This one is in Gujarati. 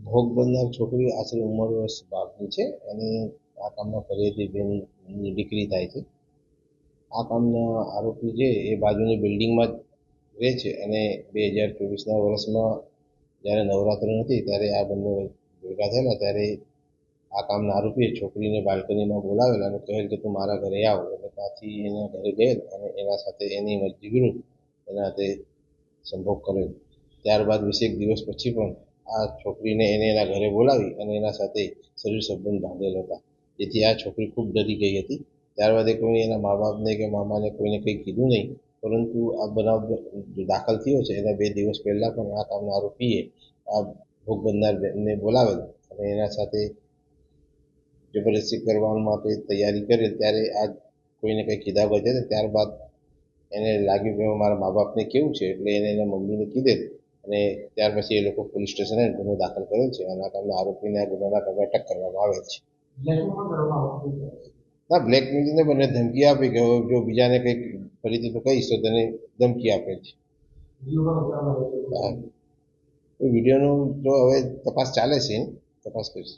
ભોગ બનનાર છોકરી આશરે ઉંમર વર્ષ બારની છે. અને આ કામના ફરિયાદી બેનની દીકરી થાય છે. આ કામના આરોપી છે એ બાજુની બિલ્ડિંગમાં જ રહે છે અને બે હજાર ચોવીસના વર્ષમાં જ્યારે નવરાત્રી નથી ત્યારે આ બંને ભેગા થયેલા ત્યારે આ કામના આરોપીએ છોકરીને બાલ્કનીમાં બોલાવેલા અને કહેલ કે તું મારા ઘરે આવ. એટલે ત્યાંથી એના ઘરે ગયેલ અને એના સાથે એની મરજી એના હાથે સંભોગ કરેલો. ત્યારબાદ વીસેક દિવસ પછી પણ આ છોકરીને એને એના ઘરે બોલાવી અને એના સાથે શરીર સંબંધ બાંધેલ હતા. જેથી આ છોકરી ખૂબ ડરી ગઈ હતી. ત્યારબાદ એ કોઈને એના મા બાપને કે મામાને કોઈને કંઈ કીધું નહીં, પરંતુ આ બનાવ દાખલ થયો છે, એના બે દિવસ પહેલાં પણ આ કામના આરોપીએ આ ભોગ બનનાર બેનને બોલાવેલ અને એના સાથે જબરદસ્તી કરવા માટે તૈયારી કરેલ ત્યારે આ કોઈને કંઈ કીધા વગર, ત્યારબાદ એને લાગ્યું કે મારા મા બાપને કેવું છે, એટલે એને એના મમ્મીને કીધેલ અને ત્યાર પછી એ લોકો પોલીસ સ્ટેશને ગુનો દાખલ કર્યો છે. અને કામના આરોપીને ગુનાના કામે અટક કરવામાં આવે છે. ના બ્લેકમેલિંગને બંને ધમકી આપી કે જો બીજાને કંઈક ફરીથી તો કહીશ તો તને ધમકી આપે છે. એ વિડીયોનું જો હવે તપાસ ચાલે છે. તપાસ કરીશ.